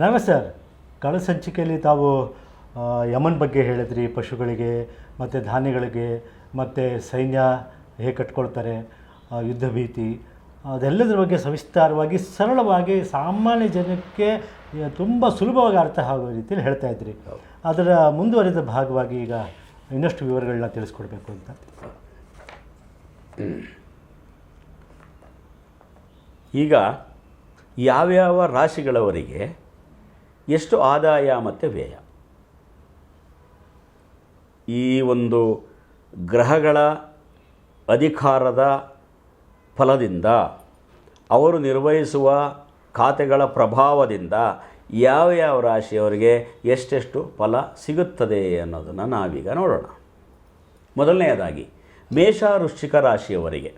ನಾವೇ ಸರ್ ಕಳೆದ ಸಂಚಿಕೆಯಲ್ಲಿ ತಾವು ಯಮನ್ ಬಗ್ಗೆ ಹೇಳಿದ್ರಿ, ಪಶುಗಳಿಗೆ, ಮತ್ತು ಧಾನ್ಯಗಳಿಗೆ, ಮತ್ತು ಸೈನ್ಯ ಹೇಗೆ ಕಟ್ಕೊಳ್ತಾರೆ ಯುದ್ಧ ಭೀತಿ, ಅದೆಲ್ಲದರ ಬಗ್ಗೆ ಸವಿಸ್ತಾರವಾಗಿ, ಸರಳವಾಗಿ ಸಾಮಾನ್ಯ ಜನಕ್ಕೆ ತುಂಬ ಸುಲಭವಾಗಿ ಅರ್ಥ ಆಗೋ ರೀತಿಯಲ್ಲಿ ಹೇಳ್ತಾ ಇದ್ರಿ. ಅದರ ಮುಂದುವರಿದ ಭಾಗವಾಗಿ ಈಗ ಇನ್ನಷ್ಟು ವಿವರಗಳನ್ನ ತಿಳಿಸ್ಕೊಡ್ಬೇಕು ಅಂತ. ಈಗ ಯಾವ್ಯಾವ ರಾಶಿಗಳವರಿಗೆ ಎಷ್ಟು ಆದಾಯ ಮತ್ತು ವ್ಯಯ? ಈ ಒಂದು ಗ್ರಹಗಳ ಅಧಿಕಾರದ ಫಲದಿಂದ, ಅವರು ನಿರ್ವಹಿಸುವ ಖಾತೆಗಳ ಪ್ರಭಾವದಿಂದ ಯಾವ ಯಾವ ರಾಶಿಯವರಿಗೆ ಎಷ್ಟೆಷ್ಟು ಫಲ ಸಿಗುತ್ತದೆ ಅನ್ನೋದನ್ನು ನಾವೀಗ ನೋಡೋಣ. ಮೊದಲನೆಯದಾಗಿ ಮೇಷ ವೃಶ್ಚಿಕ ರಾಶಿಯವರಿಗೆ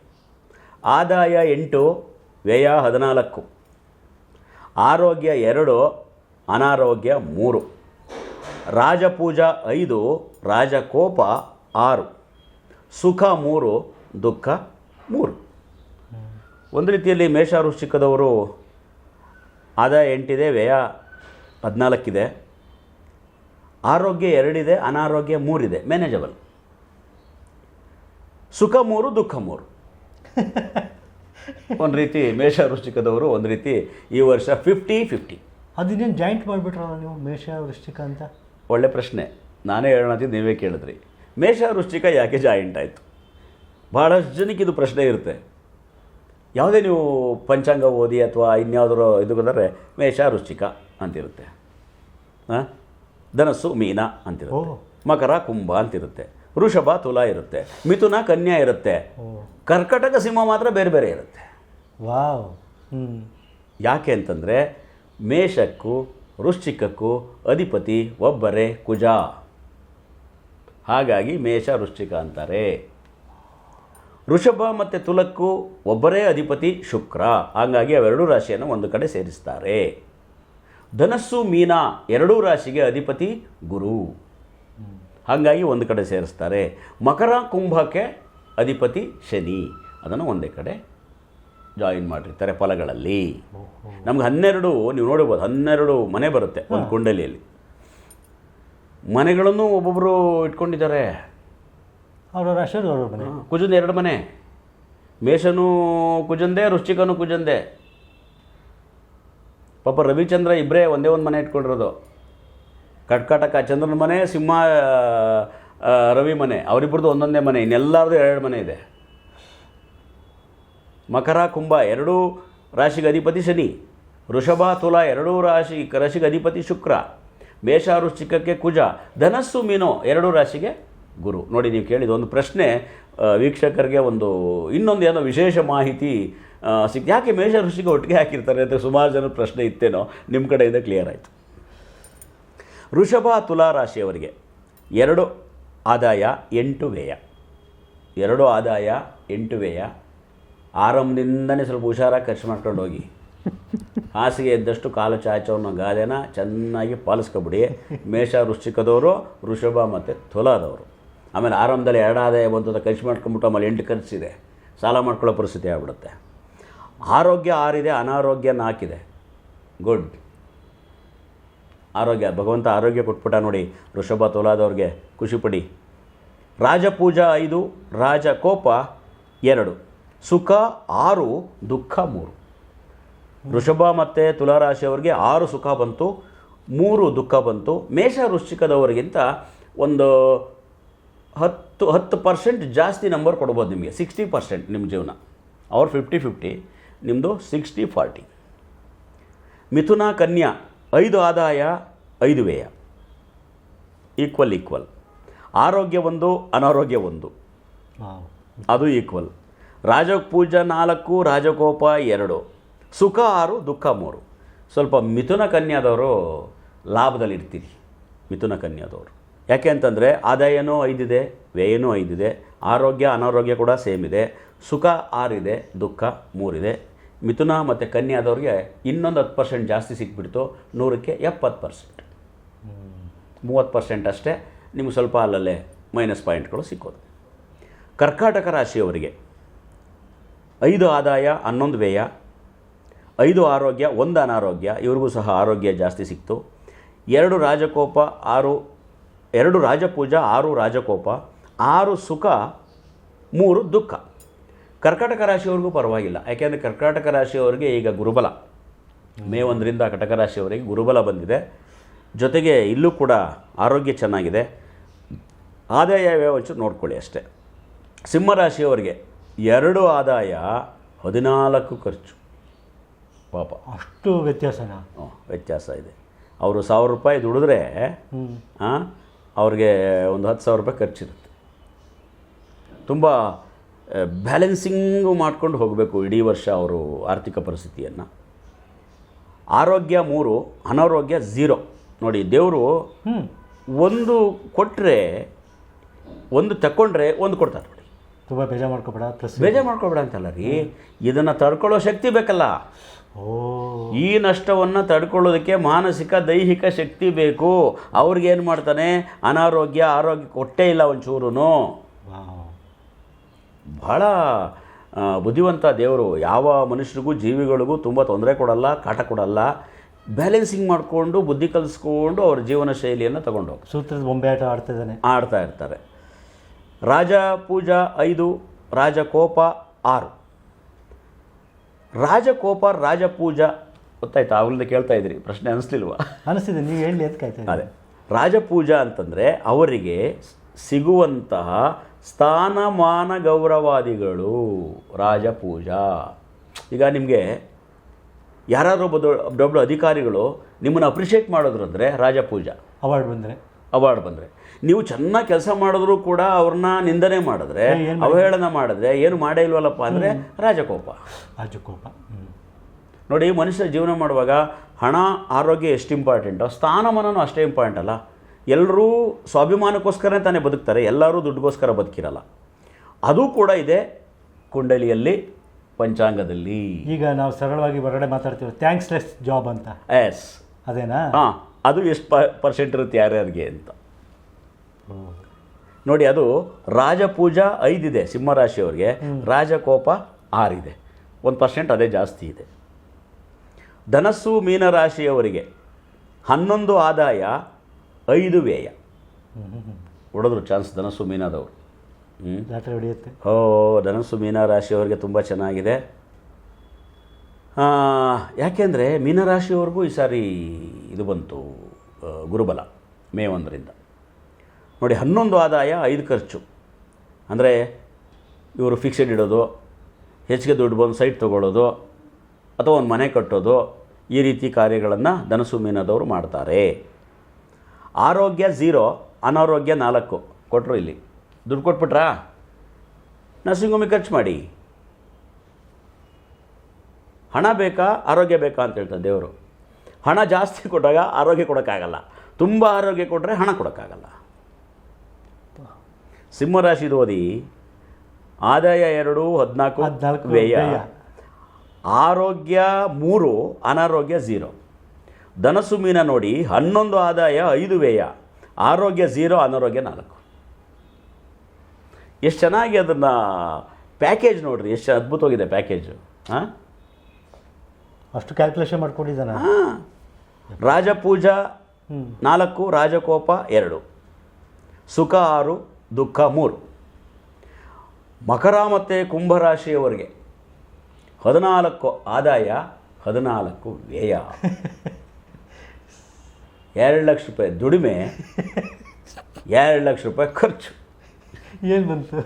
ಆದಾಯ ಎಂಟು, ವ್ಯಯ ಹದಿನಾಲ್ಕು. ಆರೋಗ್ಯ ಎರಡು ಅನಾರೋಗ್ಯ ಮೂರು. ರಾಜಪೂಜಾ ಐದು ರಾಜಕೋಪ ಆರು. ಸುಖ ಮೂರು ದುಃಖ ಮೂರು. ಒಂದು ರೀತಿಯಲ್ಲಿ ಮೇಷ ವೃಶ್ಚಿಕದವರು ಆದಾಯ ಎಂಟಿದೆ ವ್ಯಯ ಹದಿನಾಲ್ಕಿದೆ. ಆರೋಗ್ಯ ಎರಡಿದೆ ಅನಾರೋಗ್ಯ ಮೂರಿದೆ ಮ್ಯಾನೇಜಬಲ್ ಸುಖ ಮೂರು ದುಃಖ ಮೂರು. ಒಂದು ರೀತಿ ಮೇಷ ವೃಶ್ಚಿಕದವರು ಒಂದು ರೀತಿ ಈ ವರ್ಷ ಫಿಫ್ಟಿ ಫಿಫ್ಟಿ ಅದನ್ನೇನು ಜಾಯಿಂಟ್ ಮಾಡಿಬಿಟ್ರಲ್ಲ ನೀವು ಮೇಷ ವೃಶ್ಚಿಕ ಅಂತ? ಒಳ್ಳೆ ಪ್ರಶ್ನೆ. ನಾನೇ ಹೇಳೋಣ ಅಂತ ನೀವೇ ಕೇಳಿದ್ರಿ. ಮೇಷ ವೃಶ್ಚಿಕ ಯಾಕೆ ಜಾಯಿಂಟ್ ಆಯಿತು? ಭಾಳಷ್ಟು ಜನಕ್ಕೆ ಇದು ಪ್ರಶ್ನೆ ಇರುತ್ತೆ. ಯಾವುದೇ ನೀವು ಪಂಚಾಂಗ ಓದಿ ಅಥವಾ ಇನ್ಯಾವುದರೋ ಇದು ಬಂದರೆ ಮೇಷ ವೃಶ್ಚಿಕ ಅಂತಿರುತ್ತೆ. ಹಾಂ ಧನಸ್ಸು ಮೀನ ಅಂತಿರುತ್ತೆ. ಮಕರ ಕುಂಭ ಅಂತಿರುತ್ತೆ. ವೃಷಭ ತುಲ ಇರುತ್ತೆ. ಮಿಥುನ ಕನ್ಯಾ ಇರುತ್ತೆ. ಕರ್ಕಟಕ ಸಿಂಹ ಮಾತ್ರ ಬೇರೆ ಬೇರೆ ಇರುತ್ತೆ. ವಾವ್. ಹ್ಞೂ ಯಾಕೆ ಅಂತಂದರೆ ಮೇಷಕ್ಕೂ ವೃಶ್ಚಿಕಕ್ಕೂ ಅಧಿಪತಿ ಒಬ್ಬರೇ ಕುಜ. ಹಾಗಾಗಿ ಮೇಷ ವೃಶ್ಚಿಕ ಅಂತಾರೆ. ವೃಷಭ ಮತ್ತು ತುಲಕ್ಕೂ ಒಬ್ಬರೇ ಅಧಿಪತಿ ಶುಕ್ರ. ಹಾಗಾಗಿ ಅವೆರಡೂ ರಾಶಿಯನ್ನು ಒಂದು ಕಡೆ ಸೇರಿಸ್ತಾರೆ. ಧನಸ್ಸು, ಮೀನ ಎರಡೂ ರಾಶಿಗೆ ಅಧಿಪತಿ ಗುರು. ಹಾಗಾಗಿ ಒಂದು ಕಡೆ ಸೇರಿಸ್ತಾರೆ. ಮಕರ ಕುಂಭಕ್ಕೆ ಅಧಿಪತಿ ಶನಿ. ಅದನ್ನು ಒಂದೇ ಕಡೆ ಜಾಯಿನ್ ಮಾಡಿರ್ತಾರೆ ಫಲಗಳಲ್ಲಿ. ನಮ್ಗೆ ಹನ್ನೆರಡು ನೀವು ನೋಡಬಹುದು ಹನ್ನೆರಡು ಮನೆ ಬರುತ್ತೆ ಒಂದು ಕುಂಡಲಿಯಲ್ಲಿ. ಮನೆಗಳನ್ನು ಒಬ್ಬೊಬ್ಬರು ಇಟ್ಕೊಂಡಿದ್ದಾರೆ. ಕುಜನ್ ಎರಡು ಮನೆ. ಮೇಷನು ಕುಜಂದೇ ರುಚಿಕನು ಕುಜಂದೆ. ಪಾಪ ರವಿಚಂದ್ರ ಇಬ್ಬರೇ ಒಂದೇ ಒಂದು ಮನೆ ಇಟ್ಕೊಂಡಿರೋದು. ಕಟ್ಕಟಕ ಚಂದ್ರನ ಮನೆ ಸಿಂಹ ರವಿ ಮನೆ. ಅವರಿಬ್ಬರದ್ದು ಒಂದೊಂದೇ ಮನೆ ಇನ್ನೆಲ್ಲರದು ಎರಡು ಮನೆ ಇದೆ. ಮಕರ ಕುಂಭ ಎರಡೂ ರಾಶಿಗೆ ಅಧಿಪತಿ ಶನಿ, ವೃಷಭ, ತುಲ ಎರಡೂ ರಾಶಿ ರಾಶಿಗೆ ಅಧಿಪತಿ ಶುಕ್ರ ಮೇಷ ವೃಶ್ಚಿಕಕ್ಕೆ ಕುಜ, ಧನಸ್ಸು, ಮೀನೋ ಎರಡೂ ರಾಶಿಗೆ ಗುರು. ನೋಡಿ, ನೀವು ಕೇಳಿದ ಒಂದು ಪ್ರಶ್ನೆ ವೀಕ್ಷಕರಿಗೆ ಒಂದು, ಇನ್ನೊಂದು ಏನೋ ವಿಶೇಷ ಮಾಹಿತಿ ಸಿಕ್, ಯಾಕೆ ಮೇಷ ಋಷಿಗೆ ಒಟ್ಟಿಗೆ ಹಾಕಿರ್ತಾರೆ ಅಂತ ಸುಮಾರು ಜನ ಪ್ರಶ್ನೆ ಇತ್ತೇನೋ ನಿಮ್ಮ ಕಡೆಯಿಂದ ಕ್ಲಿಯರ್ ಆಯಿತು. ವೃಷಭ, ತುಲಾ ರಾಶಿಯವರಿಗೆ ಎರಡು ಆದಾಯ, ಎಂಟು ವ್ಯಯ. ಎರಡು ಆದಾಯ, ಎಂಟು ವ್ಯಯ ಆರಂಭದಿಂದನೇ ಸ್ವಲ್ಪ ಹುಷಾರಾಗಿ ಖರ್ಚು ಮಾಡ್ಕೊಂಡು ಹೋಗಿ. ಹಾಸಿಗೆ ಇದ್ದಷ್ಟು ಕಾಲು ಚಾಚೋ ಅನ್ನೋ ಗಾದೆನ ಚೆನ್ನಾಗಿ ಪಾಲಿಸ್ಕೊಬಿಡಿ. ಮೇಷ ವೃಶ್ಚಿಕದವರು ವೃಷಭ ಮತ್ತು ತುಲಾದವರು. ಆಮೇಲೆ ಆರಂಭದಲ್ಲಿ ಎರಡಾದಾಯ ಬಂತು ಖರ್ಚು ಮಾಡ್ಕೊಂಬಿಟ್ಟು ಆಮೇಲೆ ಎಂಟು ಖರ್ಚಿದೆ. ಸಾಲ ಮಾಡ್ಕೊಳ್ಳೋ ಪರಿಸ್ಥಿತಿ ಆಗ್ಬಿಡುತ್ತೆ. ಆರೋಗ್ಯ ಆರಿದೆ, ಅನಾರೋಗ್ಯ ನಾಕಿದೆ. ಗುಡ್. ಆರೋಗ್ಯ, ಭಗವಂತ ಆರೋಗ್ಯ ಕೊಟ್ಬಿಟ್ಟ ನೋಡಿ, ವೃಷಭ, ತುಲಾದವ್ರಿಗೆ ಖುಷಿಪಡಿ ರಾಜಪೂಜಾ ಐದು, ರಾಜಕೋಪ ಎರಡು. ಸುಖ ಆರು ದುಃಖ ಮೂರು. ವೃಷಭ ಮತ್ತು ತುಲಾರಾಶಿಯವರಿಗೆ ಆರು ಸುಖ ಬಂತು ಮೂರು ದುಃಖ ಬಂತು. ಮೇಷ ವೃಶ್ಚಿಕದವರಿಗಿಂತ ಒಂದು ಹತ್ತು ಹತ್ತು ಪರ್ಸೆಂಟ್ ಜಾಸ್ತಿ ನಂಬರ್ ಕೊಡ್ಬೋದು ನಿಮಗೆ. ಸಿಕ್ಸ್ಟಿ ಪರ್ಸೆಂಟ್ ನಿಮ್ಮ ಜೀವನ. ಅವ್ರು ಫಿಫ್ಟಿ ಫಿಫ್ಟಿ ನಿಮ್ಮದು ಸಿಕ್ಸ್ಟಿ ಫಾರ್ಟಿ. ಮಿಥುನ ಕನ್ಯಾ ಐದು ಆದಾಯ ಐದು ವ್ಯಯ. Equal equal. ಆರೋಗ್ಯ ಒಂದು ಅನಾರೋಗ್ಯ ಒಂದು. ಅದು ಈಕ್ವಲ್. ರಾಜಪೂಜ ನಾಲ್ಕು, ರಾಜಕೋಪ ಎರಡು. ಸುಖ ಆರು, ದುಃಖ ಮೂರು. ಸ್ವಲ್ಪ ಮಿಥುನ ಕನ್ಯಾದವರು ಲಾಭದಲ್ಲಿರ್ತೀರಿ. ಮಿಥುನ ಕನ್ಯಾದವರು. ಯಾಕೆ ಅಂತಂದರೆ ಆದಾಯನೂ ಐದಿದೆ, ವ್ಯಯನೂ ಐದಿದೆ, ಆರೋಗ್ಯ, ಅನಾರೋಗ್ಯ ಕೂಡ ಸೇಮ್ ಇದೆ. ಸುಖ ಆರಿದೆ, ದುಃಖ ಮೂರಿದೆ. ಮಿಥುನ ಮತ್ತು ಕನ್ಯಾದವ್ರಿಗೆ ಇನ್ನೊಂದು ಹತ್ತು ಪರ್ಸೆಂಟ್ ಜಾಸ್ತಿ ಸಿಕ್ಬಿಡ್ತು, ನೂರಕ್ಕೆ ಎಪ್ಪತ್ತು ಪರ್ಸೆಂಟ್. ಮೂವತ್ತು ಪರ್ಸೆಂಟ್ ಅಷ್ಟೇ, ನಿಮ್ಗೆ ಸ್ವಲ್ಪ ಅಲ್ಲಲ್ಲೇ ಮೈನಸ್ ಪಾಯಿಂಟ್ಗಳು ಸಿಕ್ಕೋದು. ಕರ್ಕಾಟಕ ರಾಶಿಯವರಿಗೆ ಐದು ಆದಾಯ, ಹನ್ನೊಂದು ವ್ಯಯ, ಐದು ಆರೋಗ್ಯ, ಒಂದು ಅನಾರೋಗ್ಯ, ಇವ್ರಿಗೂ ಸಹ ಆರೋಗ್ಯ ಜಾಸ್ತಿ ಸಿಕ್ತು. ಎರಡು ರಾಜಕೋಪ, ಆರು, ಎರಡು ರಾಜಪೂಜ, ಆರು ರಾಜಕೋಪ, ಆರು ಸುಖ, ಮೂರು ದುಃಖ. ಕರ್ಕಾಟಕ ರಾಶಿಯವ್ರಿಗೂ ಪರವಾಗಿಲ್ಲ. ಯಾಕೆಂದರೆ ಕರ್ಕಾಟಕ ರಾಶಿಯವರಿಗೆ ಈಗ ಗುರುಬಲ. ಮೇ ಒಂದರಿಂದ ಕಟಕ ರಾಶಿಯವರಿಗೆ ಗುರುಬಲ ಬಂದಿದೆ. ಜೊತೆಗೆ ಇಲ್ಲೂ ಕೂಡ ಆರೋಗ್ಯ ಚೆನ್ನಾಗಿದೆ. ಆದಾಯ ಒಂಚೂರು ನೋಡ್ಕೊಳ್ಳಿ ಅಷ್ಟೇ. ಸಿಂಹರಾಶಿಯವರಿಗೆ ಎರಡು ಆದಾಯ ಹದಿನಾಲ್ಕು ಖರ್ಚು. ಪಾಪ. ಅಷ್ಟು ವ್ಯತ್ಯಾಸನಾ? ವ್ಯತ್ಯಾಸ ಇದೆ. ಅವರು ಸಾವಿರ ರೂಪಾಯಿ ದುಡಿದ್ರೆ ಅವ್ರಿಗೆ ಒಂದು ಹತ್ತು ಸಾವಿರ ರೂಪಾಯಿ ಖರ್ಚಿರುತ್ತೆ. ತುಂಬ ಬ್ಯಾಲೆನ್ಸಿಂಗು ಮಾಡ್ಕೊಂಡು ಹೋಗಬೇಕು ಇಡೀ ವರ್ಷ ಅವರು ಆರ್ಥಿಕ ಪರಿಸ್ಥಿತಿಯನ್ನು. ಆರೋಗ್ಯ ಮೂರು ಅನಾರೋಗ್ಯ ಝೀರೋ. ನೋಡಿ ದೇವರು ಒಂದು ಕೊಟ್ಟರೆ ಒಂದು ತಕ್ಕೊಂಡ್ರೆ ಒಂದು ಕೊಡ್ತಾರೆ. ತುಂಬ ಬೇಜಾರು ಮಾಡ್ಕೊಬೇಡ ಪ್ಲಸ್ ಬೇಜಾರು ಮಾಡ್ಕೊಬೇಡ ಅಂತಲ್ಲ ರೀ. ಇದನ್ನು ತಡ್ಕೊಳ್ಳೋ ಶಕ್ತಿ ಬೇಕಲ್ಲ. ಓ. ಈ ನಷ್ಟವನ್ನು ತಡ್ಕೊಳ್ಳೋದಕ್ಕೆ ಮಾನಸಿಕ ದೈಹಿಕ ಶಕ್ತಿ ಬೇಕು. ಅವ್ರಿಗೇನು ಮಾಡ್ತಾನೆ? ಅನಾರೋಗ್ಯ ಆರೋಗ್ಯ ಕೊಟ್ಟೇ ಇಲ್ಲ ಒಂಚೂರು ಭಾಳ ಬಹಳ ಬುದ್ಧಿವಂತ ದೇವರು. ಯಾವ ಮನುಷ್ಯರಿಗೂ ಜೀವಿಗಳಿಗೂ ತುಂಬ ತೊಂದರೆ ಕೊಡಲ್ಲ ಕಾಟ ಕೊಡಲ್ಲ. ಬ್ಯಾಲೆನ್ಸಿಂಗ್ ಮಾಡಿಕೊಂಡು ಬುದ್ಧಿ ಕಲಿಸ್ಕೊಂಡು ಅವ್ರ ಜೀವನ ಶೈಲಿಯನ್ನು ತಗೊಂಡು ಸೂತ್ರದ ಬೊಂಬೆ ಆಟ ಆಡ್ತಾ ಇದ್ದಾನೆ. ಆಡ್ತಾ ಇರ್ತಾರೆ. ರಾಜ ಪೂಜಾ ಐದು ರಾಜಕೋಪ ಆರು. ರಾಜಕೋಪ ರಾಜಪೂಜಾ ಗೊತ್ತಾಯ್ತಾ? ಅವ್ರಿಂದ ಕೇಳ್ತಾ ಇದ್ರಿ ಪ್ರಶ್ನೆ ಅನಿಸ್ಲಿಲ್ವಾ? ಅನಿಸ್ತಿದೆ ನೀವು ಹೇಳಿ ಅಂತ ಕಾಯ್ತಾ. ಅದೇ. ರಾಜಪೂಜಾ ಅಂತಂದರೆ ಅವರಿಗೆ ಸಿಗುವಂತಹ ಸ್ಥಾನಮಾನ ಗೌರವಾದಿಗಳು ರಾಜಪೂಜಾ ಈಗ ನಿಮಗೆ ಯಾರಾದರೂ ಒಬ್ಬ ದೊಡ್ಡ ಅಧಿಕಾರಿಗಳು ನಿಮ್ಮನ್ನು ಅಪ್ರಿಷಿಯೇಟ್ ಮಾಡಿದ್ರು ಅಂದರೆ ರಾಜಪೂಜಾ ಅವಾರ್ಡ್ ಬಂದರೆ. ಅವಾರ್ಡ್ ಬಂದರೆ. ನೀವು ಚೆನ್ನಾಗಿ ಕೆಲಸ ಮಾಡಿದ್ರು ಕೂಡ ಅವ್ರನ್ನ ನಿಂದನೆ ಮಾಡಿದ್ರೆ ಅವಹೇಳನ ಮಾಡಿದ್ರೆ ಏನು ಮಾಡೇ ಇಲ್ವಲ್ಲಪ್ಪ ಅಂದರೆ ರಾಜಕೋಪ. ರಾಜಕೋಪ. ನೋಡಿ ಮನುಷ್ಯ ಜೀವನ ಮಾಡುವಾಗ ಹಣ ಆರೋಗ್ಯ ಎಷ್ಟು ಇಂಪಾರ್ಟೆಂಟು ಸ್ಥಾನಮಾನನೂ ಅಷ್ಟೇ ಇಂಪಾರ್ಟೆಂಟ್ ಅಲ್ಲ. ಎಲ್ಲರೂ ಸ್ವಾಭಿಮಾನಕ್ಕೋಸ್ಕರನೇ ತಾನೇ ಬದುಕ್ತಾರೆ ಎಲ್ಲರೂ ದುಡ್ಡುಗೋಸ್ಕರ ಬದುಕಿರಲ್ಲ. ಅದು ಕೂಡ ಇದೆ ಕುಂಡಲಿಯಲ್ಲಿ ಪಂಚಾಂಗದಲ್ಲಿ. ಈಗ ನಾವು ಸರಳವಾಗಿ ಹೊರಗಡೆ ಮಾತಾಡ್ತೀವಿ. ಥ್ಯಾಂಕ್ಸ್ ಲೆಸ್ ಜಾಬ್ ಅಂತ. ಎಸ್ ಅದೇನಾ? ಹಾಂ. ಅದು ಎಷ್ಟು ಪ ಪರ್ಸೆಂಟ್ ಇರುತ್ತೆ ಯಾರ್ಯಾರಿಗೆ ಅಂತ. ನೋಡಿ ಅದು ರಾಜಪೂಜಾ ಐದಿದೆ ಸಿಂಹರಾಶಿಯವ್ರಿಗೆ ರಾಜಕೋಪ ಆರಿದೆ. ಒಂದು ಪರ್ಸೆಂಟ್ ಅದೇ ಜಾಸ್ತಿ ಇದೆ. ಧನಸ್ಸು ಮೀನರಾಶಿಯವರಿಗೆ ಹನ್ನೊಂದು ಆದಾಯ ಐದು ವ್ಯಯ. ಹೊಡೆದ್ರು ಚಾನ್ಸ್ ಧನಸ್ಸು ಮೀನಾದವರು. ಹ್ಞೂ ಹೊಡೆಯುತ್ತೆ. ಓ ಧನಸ್ಸು ಮೀನರಾಶಿಯವರಿಗೆ ತುಂಬ ಚೆನ್ನಾಗಿದೆ. ಯಾಕೆಂದರೆ ಮೀನರಾಶಿಯವರೆಗೂ ಈ ಸಾರಿ ಇದು ಬಂತು ಗುರುಬಲ, ಮೇ ಒಂದರಿಂದ. ನೋಡಿ, ಹನ್ನೊಂದು ಆದಾಯ, ಐದು ಖರ್ಚು. ಅಂದರೆ ಇವರು ಫಿಕ್ಸೆಡ್ ಇಡೋದು, ಹೆಚ್ಚಿಗೆ ದುಡ್ಡು ಬಂದು ಸೈಟ್ ತೊಗೊಳ್ಳೋದು, ಅಥವಾ ಒಂದು ಮನೆ ಕಟ್ಟೋದು, ಈ ರೀತಿ ಕಾರ್ಯಗಳನ್ನು ಧನಸು ಮೀನದವರು ಮಾಡ್ತಾರೆ. ಆರೋಗ್ಯ ಝೀರೋ ಅನಾರೋಗ್ಯ ನಾಲ್ಕು ಕೊಟ್ಟರು ಇಲ್ಲಿ. ದುಡ್ಡು ಕೊಟ್ಬಿಟ್ರಾ? ನರ್ಸಿಂಗ್ ಹೋಮಿಗೆ ಖರ್ಚು ಮಾಡಿ. ಹಣ ಬೇಕಾ ಆರೋಗ್ಯ ಬೇಕಾ ಅಂತ ಹೇಳ್ತಾರೆ ದೇವರು. ಹಣ ಜಾಸ್ತಿ ಕೊಟ್ಟಾಗ ಆರೋಗ್ಯ ಕೊಡೋಕ್ಕಾಗಲ್ಲ. ತುಂಬ ಆರೋಗ್ಯ ಕೊಟ್ಟರೆ ಹಣ ಕೊಡೋಕ್ಕಾಗಲ್ಲ. ಸಿಂಹರಾಶಿ ಓದಿ ಆದಾಯ ಎರಡು ಹದಿನಾಲ್ಕು ಹದಿನಾಲ್ಕು ವ್ಯಯ. ಆರೋಗ್ಯ ಮೂರು ಅನಾರೋಗ್ಯ ಝೀರೋ ಧನಸ್ಸು ಮೀನ ನೋಡಿ ಹನ್ನೊಂದು ಆದಾಯ ಐದು ವ್ಯಯ. ಆರೋಗ್ಯ ಝೀರೋ ಅನಾರೋಗ್ಯ ನಾಲ್ಕು. ಎಷ್ಟು ಚೆನ್ನಾಗಿ ಅದನ್ನು ಪ್ಯಾಕೇಜ್ ನೋಡಿರಿ ಎಷ್ಟು ಅದ್ಭುತವಾಗಿದೆ ಪ್ಯಾಕೇಜು ಹಾಂ? ಅಷ್ಟು ಕ್ಯಾಲ್ಕುಲೇಷನ್ ಮಾಡ್ಕೊಂಡಿದ್ದಾನೆ ಹಾಂ. ರಾಜಪೂಜಾ ನಾಲ್ಕು ರಾಜಕೋಪ ಎರಡು. ಸುಖ ಆರು ದುಃಖ ಮೂರು. ಮಕರ ಮತ್ತು ಕುಂಭರಾಶಿಯವರಿಗೆ ಹದಿನಾಲ್ಕು ಆದಾಯ ಹದಿನಾಲ್ಕು ವ್ಯಯ. ಎರಡು ಲಕ್ಷ ರೂಪಾಯಿ ದುಡಿಮೆ ಎರಡು ಲಕ್ಷ ರೂಪಾಯಿ ಖರ್ಚು. ಏನು ಬಂತು.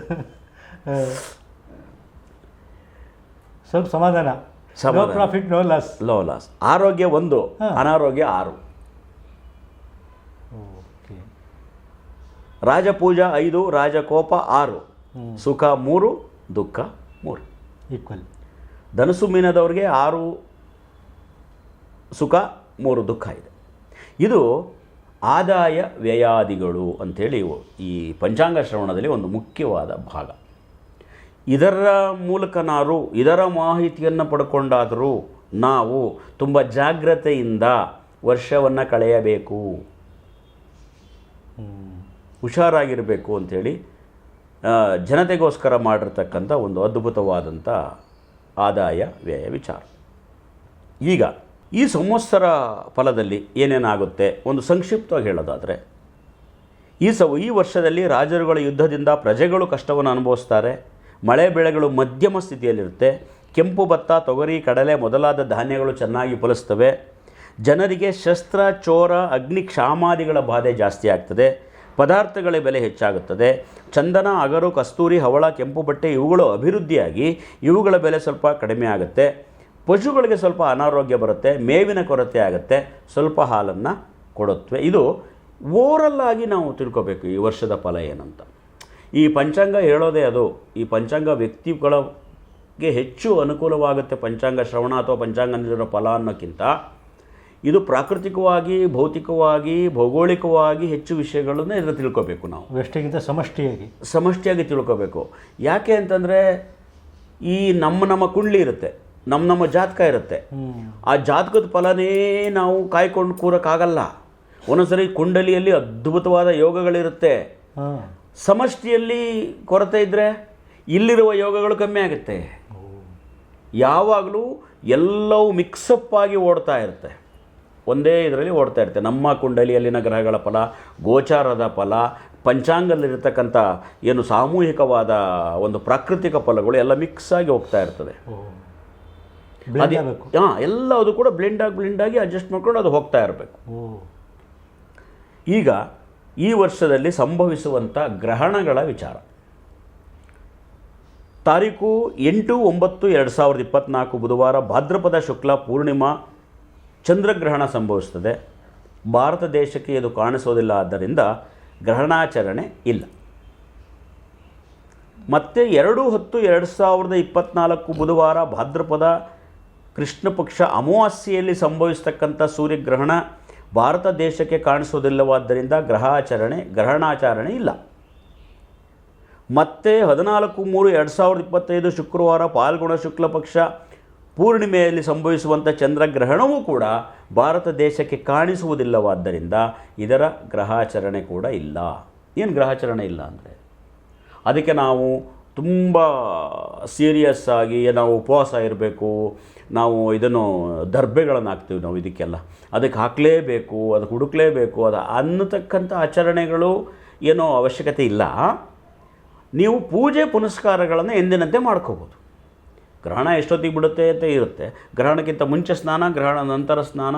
ಸ್ವಲ್ಪ ಸಮಾಧಾನ. No. Profit no loss low loss ಆರೋಗ್ಯ ಒಂದು ಅನಾರೋಗ್ಯ ಆರು. ಓಕೆ. ರಾಜಪೂಜಾ ಐದು ರಾಜಕೋಪ ಆರು. ಸುಖ ಮೂರು ದುಃಖ ಮೂರು. ಈಕ್ವಲ್ ಧನಸು ಮೀನದವ್ರಿಗೆ ಆರು ಸುಖ ಮೂರು ದುಃಖ ಇದೆ. ಇದು ಆದಾಯ ವ್ಯಯಾದಿಗಳು ಅಂಥೇಳಿ ಈ ಪಂಚಾಂಗ ಶ್ರವಣದಲ್ಲಿ ಒಂದು ಮುಖ್ಯವಾದ ಭಾಗ. ಇದರ ಮೂಲಕ ನಾವು ಇದರ ಮಾಹಿತಿಯನ್ನು ಪಡ್ಕೊಂಡಾದರೂ ನಾವು ತುಂಬ ಜಾಗ್ರತೆಯಿಂದ ವರ್ಷವನ್ನು ಕಳೆಯಬೇಕು. ಹುಷಾರಾಗಿರಬೇಕು ಅಂಥೇಳಿ ಜನತೆಗೋಸ್ಕರ ಮಾಡಿರ್ತಕ್ಕಂಥ ಒಂದು ಅದ್ಭುತವಾದಂಥ ಆದಾಯ, ವ್ಯಯ, ವಿಚಾರ. ಈಗ ಈ ಸಂವತ್ಸರ ಫಲದಲ್ಲಿ ಏನೇನಾಗುತ್ತೆ? ಒಂದು ಸಂಕ್ಷಿಪ್ತವಾಗಿ ಹೇಳೋದಾದರೆ, ಈ ಸ ಈ ವರ್ಷದಲ್ಲಿ ರಾಜರುಗಳ ಯುದ್ಧದಿಂದ ಪ್ರಜೆಗಳು ಕಷ್ಟವನ್ನು ಅನುಭವಿಸ್ತಾರೆ. ಮಳೆ ಬೆಳೆಗಳು ಮಧ್ಯಮ ಸ್ಥಿತಿಯಲ್ಲಿರುತ್ತೆ. ಕೆಂಪು ಭತ್ತ, ತೊಗರಿ, ಕಡಲೆ ಮೊದಲಾದ ಧಾನ್ಯಗಳು ಚೆನ್ನಾಗಿ ಫಲಿಸ್ತವೆ. ಜನರಿಗೆ ಶಸ್ತ್ರ, ಚೋರ, ಅಗ್ನಿ ಕ್ಷಾಮಾದಿಗಳ ಬಾಧೆ ಜಾಸ್ತಿ ಆಗ್ತದೆ. ಪದಾರ್ಥಗಳ ಬೆಲೆ ಹೆಚ್ಚಾಗುತ್ತದೆ. ಚಂದನ, ಅಗರು, ಕಸ್ತೂರಿ, ಹವಳ, ಕೆಂಪು ಬಟ್ಟೆ ಇವುಗಳು ಅಭಿವೃದ್ಧಿಯಾಗಿ ಇವುಗಳ ಬೆಲೆ ಸ್ವಲ್ಪ ಕಡಿಮೆ ಆಗುತ್ತೆ. ಪಶುಗಳಿಗೆ ಸ್ವಲ್ಪ ಅನಾರೋಗ್ಯ ಬರುತ್ತೆ, ಮೇವಿನ ಕೊರತೆ ಆಗುತ್ತೆ, ಸ್ವಲ್ಪ ಹಾಲನ್ನು ಕೊಡುತ್ತವೆ. ಇದು ಓವರಲ್ ನಾವು ತಿಳ್ಕೊಬೇಕು ಈ ವರ್ಷದ ಫಲ ಏನಂತ. ಈ ಪಂಚಾಂಗ ಹೇಳೋದೇ ಅದು. ಈ ಪಂಚಾಂಗ ವ್ಯಕ್ತಿಗಳಿಗೆ ಹೆಚ್ಚು ಅನುಕೂಲವಾಗುತ್ತೆ ಪಂಚಾಂಗ ಶ್ರವಣ ಅಥವಾ ಪಂಚಾಂಗದಲ್ಲಿರೋ ಫಲ ಅನ್ನೋಕ್ಕಿಂತ. ಇದು ಪ್ರಾಕೃತಿಕವಾಗಿ ಭೌತಿಕವಾಗಿ ಭೌಗೋಳಿಕವಾಗಿ ಹೆಚ್ಚು ವಿಷಯಗಳನ್ನು ಇದನ್ನು ತಿಳ್ಕೋಬೇಕು ನಾವು. ವ್ಯಷ್ಟಿಗಿಂತ ಸಮಷ್ಟಿಯಾಗಿ. ಸಮಷ್ಟಿಯಾಗಿ ತಿಳ್ಕೋಬೇಕು. ಯಾಕೆ ಅಂತಂದರೆ ಈ ನಮ್ಮ ನಮ್ಮ ಕುಂಡ್ಲಿ ಇರುತ್ತೆ ನಮ್ಮ ನಮ್ಮ ಜಾತಕ ಇರುತ್ತೆ. ಆ ಜಾತಕದ ಫಲನೇ ನಾವು ಕಾಯ್ಕೊಂಡು ಕೂರಕ್ಕಾಗಲ್ಲ. ಒಂದೊಂದ್ಸರಿ ಕುಂಡಲಿಯಲ್ಲಿ ಅದ್ಭುತವಾದ ಯೋಗಗಳಿರುತ್ತೆ. ಸಮಷ್ಟಿಯಲ್ಲಿ ಕೊರತೆ ಇದ್ದರೆ ಇಲ್ಲಿರುವ ಯೋಗಗಳು ಕಮ್ಮಿ ಆಗುತ್ತೆ. ಯಾವಾಗಲೂ ಎಲ್ಲವೂ ಮಿಕ್ಸಪ್ ಆಗಿ ಓಡ್ತಾ ಇರುತ್ತೆ. ಒಂದೇ ಇದರಲ್ಲಿ ಓಡ್ತಾ ಇರುತ್ತೆ. ನಮ್ಮ ಕುಂಡಲಿಯಲ್ಲಿನ ಗ್ರಹಗಳ ಫಲ ಗೋಚಾರದ ಫಲ ಪಂಚಾಂಗದಲ್ಲಿರ್ತಕ್ಕಂಥ ಏನು ಸಾಮೂಹಿಕವಾದ ಒಂದು ಪ್ರಾಕೃತಿಕ ಫಲಗಳು ಎಲ್ಲ ಮಿಕ್ಸ್ ಆಗಿ ಹೋಗ್ತಾ ಇರ್ತದೆ. ಹಾಂ ಎಲ್ಲ ಅದು ಕೂಡ ಬ್ಲೆಂಡಾಗಿ ಬ್ಲೆಂಡಾಗಿ ಅಡ್ಜಸ್ಟ್ ಮಾಡ್ಕೊಂಡು ಅದು ಹೋಗ್ತಾ ಇರಬೇಕು. ಈಗ ಈ ವರ್ಷದಲ್ಲಿ ಸಂಭವಿಸುವಂಥ ಗ್ರಹಣಗಳ ವಿಚಾರ. ತಾರೀಕು ಎಂಟು ಒಂಬತ್ತು ಎರಡು ಸಾವಿರದ ಇಪ್ಪತ್ತ್ನಾಲ್ಕು ಬುಧವಾರ ಭಾದ್ರಪದ ಶುಕ್ಲ ಪೂರ್ಣಿಮಾ ಚಂದ್ರಗ್ರಹಣ ಸಂಭವಿಸ್ತದೆ ಭಾರತ ದೇಶಕ್ಕೆ ಇದು ಕಾಣಿಸೋದಿಲ್ಲ ಆದ್ದರಿಂದ ಗ್ರಹಣಾಚರಣೆ ಇಲ್ಲ. ಮತ್ತು ಎರಡು ಹತ್ತು ಎರಡು ಸಾವಿರದ ಇಪ್ಪತ್ತ್ನಾಲ್ಕು ಬುಧವಾರ ಭಾದ್ರಪದ ಕೃಷ್ಣಪಕ್ಷ ಅಮಾವಾಸ್ಯೆಯಲ್ಲಿ ಸಂಭವಿಸ್ತಕ್ಕಂಥ ಸೂರ್ಯಗ್ರಹಣ ಭಾರತ ದೇಶಕ್ಕೆ ಕಾಣಿಸೋದಿಲ್ಲವಾದ್ದರಿಂದ ಗ್ರಹಾಚರಣೆ, ಗ್ರಹಣಾಚರಣೆ ಇಲ್ಲ. ಮತ್ತೆ ಹದಿನಾಲ್ಕು ಮೂರು ಎರಡು ಸಾವಿರದ ಇಪ್ಪತ್ತೈದು ಶುಕ್ರವಾರ ಪಾಲ್ಗುಣ ಶುಕ್ಲ ಪಕ್ಷ, ಪೂರ್ಣಿಮೆಯಲ್ಲಿ ಸಂಭವಿಸುವಂಥ ಚಂದ್ರಗ್ರಹಣವೂ ಕೂಡ ಭಾರತ ದೇಶಕ್ಕೆ ಕಾಣಿಸುವುದಿಲ್ಲವಾದ್ದರಿಂದ ಇದರ ಗ್ರಹಾಚರಣೆ ಕೂಡ ಇಲ್ಲ. ಏನು ಗ್ರಹಾಚರಣೆ ಇಲ್ಲ ಅಂದರೆ? ಅದಕ್ಕೆ ನಾವು ತುಂಬ ಸೀರಿಯಸ್ ಆಗಿ ನಾವು ಉಪವಾಸ ಇರಬೇಕು, ನಾವು ಇದನ್ನು ದರ್ಬೆಗಳನ್ನು ಹಾಕ್ತೀವಿ ನಾವು ಇದಕ್ಕೆಲ್ಲ. ಅದಕ್ಕೆ ಹಾಕಲೇಬೇಕು, ಅದಕ್ಕೆ ಹುಡುಕಲೇಬೇಕು, ಅದು ಅನ್ನತಕ್ಕಂಥ ಆಚರಣೆಗಳು ಏನೋ ಅವಶ್ಯಕತೆ ಇಲ್ಲ. ನೀವು ಪೂಜೆ ಪುನಸ್ಕಾರಗಳನ್ನು ಎಂದಿನಂತೆ ಮಾಡ್ಕೋಬೋದು. ಗ್ರಹಣ ಎಷ್ಟೊತ್ತಿಗೆ ಬಿಡುತ್ತೆ ಅಂತ ಇರುತ್ತೆ. ಗ್ರಹಣಕ್ಕಿಂತ ಮುಂಚೆ ಸ್ನಾನ, ಗ್ರಹಣ ನಂತರ ಸ್ನಾನ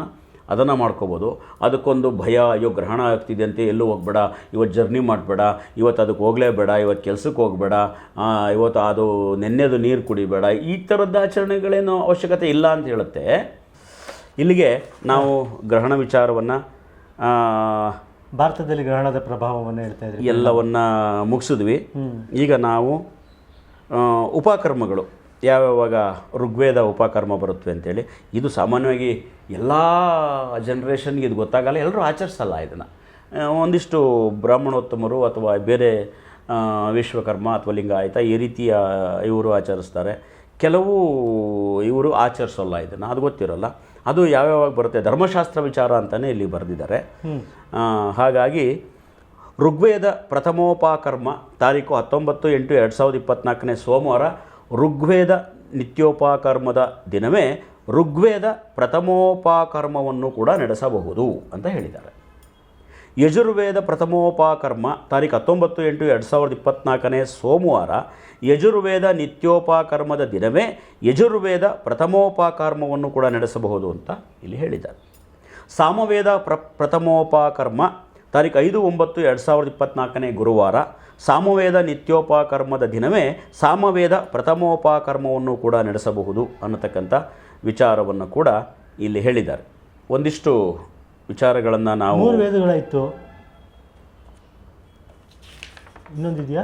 ಅದನ್ನು ಮಾಡ್ಕೋಬೋದು. ಅದಕ್ಕೊಂದು ಭಯ ಅಯ್ಯೋ ಗ್ರಹಣ ಆಗ್ತಿದೆ ಅಂತ ಎಲ್ಲೂ ಹೋಗ್ಬೇಡ ಇವತ್ತು ಜರ್ನಿ ಮಾಡಬೇಡ ಇವತ್ತು ಅದಕ್ಕೆ ಹೋಗಲೇಬೇಡ ಇವತ್ತು ಕೆಲಸಕ್ಕೆ ಹೋಗಬೇಡ ಇವತ್ತು ಅದು ನೆನ್ನೆದು ನೀರು ಕುಡಿಬೇಡ ಈ ಥರದ ಆಚರಣೆಗಳೇನು ಅವಶ್ಯಕತೆ ಇಲ್ಲ ಅಂತ ಹೇಳುತ್ತೆ. ಇಲ್ಲಿಗೆ ನಾವು ಗ್ರಹಣ ವಿಚಾರವನ್ನು ಭಾರತದಲ್ಲಿ ಗ್ರಹಣದ ಪ್ರಭಾವವನ್ನು ಹೇಳ್ತಾ ಇದ್ದೀವಿ ಎಲ್ಲವನ್ನು ಮುಗಿಸಿದ್ವಿ. ಈಗ ನಾವು ಉಪಕರ್ಮಗಳು. ಯಾವ್ಯಾವಾಗ ಋಗ್ವೇದ ಉಪಕರ್ಮ ಬರುತ್ತವೆ ಅಂತೇಳಿ ಇದು ಸಾಮಾನ್ಯವಾಗಿ ಎಲ್ಲ ಜನ್ರೇಷನ್ಗೆ ಇದು ಗೊತ್ತಾಗಲ್ಲ ಎಲ್ಲರೂ ಆಚರಿಸಲ್ಲ ಇದನ್ನು. ಒಂದಿಷ್ಟು ಬ್ರಾಹ್ಮಣೋತ್ತಮರು ಅಥವಾ ಬೇರೆ ವಿಶ್ವಕರ್ಮ ಅಥವಾ ಲಿಂಗಾಯತ ಈ ರೀತಿಯ ಇವರು ಆಚರಿಸ್ತಾರೆ. ಕೆಲವು ಇವರು ಆಚರಿಸೋಲ್ಲ ಇದನ್ನು ಅದು ಗೊತ್ತಿರೋಲ್ಲ. ಅದು ಯಾವ್ಯಾವಾಗ ಬರುತ್ತೆ? ಧರ್ಮಶಾಸ್ತ್ರ ವಿಚಾರ ಅಂತಲೇ ಇಲ್ಲಿ ಬರೆದಿದ್ದಾರೆ. ಹಾಗಾಗಿ ಋಗ್ವೇದ ಪ್ರಥಮೋಪಕರ್ಮ ತಾರೀಕು ಹತ್ತೊಂಬತ್ತು ಎಂಟು ಎರಡು ಸಾವಿರದ ಇಪ್ಪತ್ತ್ನಾಲ್ಕನೇ ಸೋಮವಾರ ಋಗ್ವೇದ ನಿತ್ಯೋಪಕರ್ಮದ ದಿನವೇ ಋಗ್ವೇದ ಪ್ರಥಮೋಪಾಕರ್ಮವನ್ನು ಕೂಡ ನಡೆಸಬಹುದು ಅಂತ ಹೇಳಿದ್ದಾರೆ. ಯಜುರ್ವೇದ ಪ್ರಥಮೋಪಾಕರ್ಮ ತಾರೀಕು ಹತ್ತೊಂಬತ್ತು ಎಂಟು ಎರಡು ಸಾವಿರದ ಇಪ್ಪತ್ತ್ನಾಲ್ಕನೇ ಸೋಮವಾರ ಯಜುರ್ವೇದ ನಿತ್ಯೋಪಾಕರ್ಮದ ದಿನವೇ ಯಜುರ್ವೇದ ಪ್ರಥಮೋಪಾಕರ್ಮವನ್ನು ಕೂಡ ನಡೆಸಬಹುದು ಅಂತ ಇಲ್ಲಿ ಹೇಳಿದ್ದಾರೆ. ಸಾಮವೇದ ಪ್ರ ಪ್ರಥಮೋಪಾಕರ್ಮ ತಾರೀಕು ಐದು ಒಂಬತ್ತು ಎರಡು ಸಾವಿರದ ಇಪ್ಪತ್ತ್ನಾಲ್ಕನೇ ಗುರುವಾರ ಸಾಮವೇದ ನಿತ್ಯೋಪಾಕರ್ಮದ ದಿನವೇ ಸಾಮವೇದ ಪ್ರಥಮೋಪಾಕರ್ಮವನ್ನು ಕೂಡ ನಡೆಸಬಹುದು ಅನ್ನತಕ್ಕಂಥ ವಿಚಾರವನ್ನು ಕೂಡ ಇಲ್ಲಿ ಹೇಳಿದ್ದಾರೆ. ಒಂದಿಷ್ಟು ವಿಚಾರಗಳನ್ನು ನಾವು ಮೂರು ವೇದಗಳಾಯಿತು. ಇನ್ನೊಂದಿದೆಯಾ?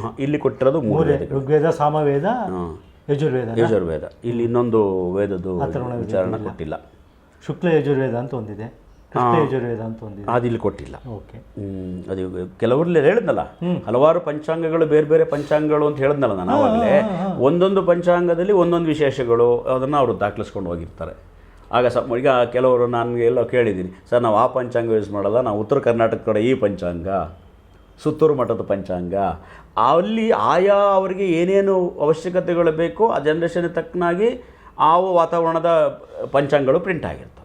ಹ, ಇಲ್ಲಿ ಕೊಟ್ಟಿರೋದು ಮೂರು ಋಗ್ವೇದ ಸಾಮವೇದ ಯಜುರ್ವೇದ ಯಜುರ್ವೇದ. ಇಲ್ಲಿ ಇನ್ನೊಂದು ವೇದದ್ದು ವಿಚಾರಣೆ ವೇದ ವಿಚಾರಣ ಕೊಟ್ಟಿಲ್ಲ. ಶುಕ್ಲ ಯಜುರ್ವೇದ ಅಂತ ಒಂದಿದೆ. ಕೃಷ್ಣ ಯಜುರ್ವೇದ ಅಂತ ಒಂದಿದೆ. ಅದು ಇಲ್ಲಿ ಕೊಟ್ಟಿಲ್ಲ. ಅದು ಕೆಲವರಲ್ಲಿ ಹೇಳಿದ್ನಲ್ಲ ಹಲವಾರು ಪಂಚಾಂಗಗಳು ಬೇರೆ ಬೇರೆ ಪಂಚಾಂಗಗಳು ಅಂತ ಹೇಳಿದ್ನಲ್ಲ ನಾನು ಆವಾಗಲೇ. ಒಂದೊಂದು ಪಂಚಾಂಗದಲ್ಲಿ ಒಂದೊಂದು ವಿಶೇಷಗಳು ಅದನ್ನು ಅವರು ದಾಖಲಿಸ್ಕೊಂಡು ಹೋಗಿರ್ತಾರೆ. ಆಗ ಸ ಈಗ ಕೆಲವರು ನಾನು ಎಲ್ಲೋ ಕೇಳಿದ್ದೀನಿ ಸರ್ ನಾವು ಆ ಪಂಚಾಂಗ ಯೂಸ್ ಮಾಡಲ್ಲ ನಾವು ಉತ್ತರ ಕರ್ನಾಟಕ ಕಡೆ ಈ ಪಂಚಾಂಗ ಸುತ್ತೂರು ಮಠದ ಪಂಚಾಂಗ. ಅಲ್ಲಿ ಆಯಾ ಅವರಿಗೆ ಏನೇನು ಅವಶ್ಯಕತೆಗಳು ಬೇಕೋ ಆ ಜನ್ರೇಷನ್ಗೆ ತಕ್ಕನಾಗಿ ಆ ವಾತಾವರಣದ ಪಂಚಾಂಗಗಳು ಪ್ರಿಂಟ್ ಆಗಿರ್ತವೆ.